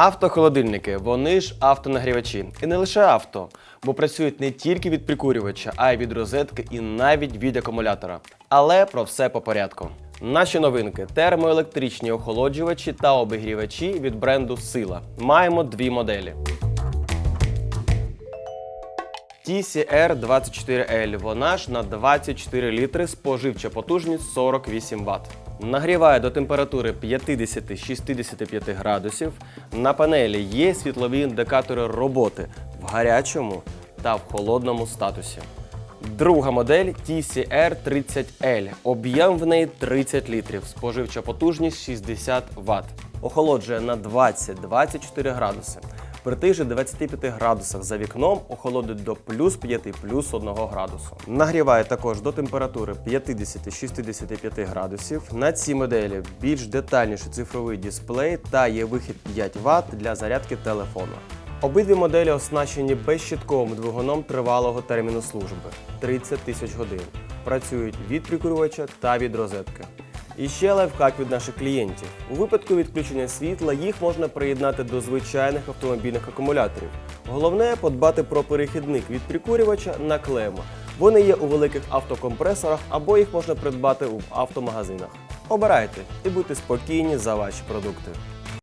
Автохолодильники, вони ж автонагрівачі. І не лише авто, бо працюють не тільки від прикурювача, а й від розетки і навіть від акумулятора. Але про все по порядку. Наші новинки термоелектричні охолоджувачі та обігрівачі від бренду Сила. Маємо дві моделі. TCR24L, вона ж на 24 літри споживча потужність 48 Вт. Нагріває до температури 50-65 градусів. На панелі є світлові індикатори роботи в гарячому та в холодному статусі. Друга модель TCR30L. Об'єм в неї 30 літрів, споживча потужність 60 Вт. Охолоджує на 20-24 градуси. При тих же 25 градусах за вікном охолодить до плюс 5 плюс 1 градусу. Нагріває також до температури 50-65 градусів. На цій моделі більш детальніший цифровий дисплей та є вихід 5 Вт для зарядки телефону. Обидві моделі оснащені безщитковим двигуном тривалого терміну служби 30 тисяч годин. Працюють від прикурювача та від розетки. І ще лайфхак від наших клієнтів. У випадку відключення світла їх можна приєднати до звичайних автомобільних акумуляторів. Головне подбати про перехідник від прикурювача на клему. Вони є у великих автокомпресорах або їх можна придбати в автомагазинах. Обирайте і будьте спокійні за ваші продукти.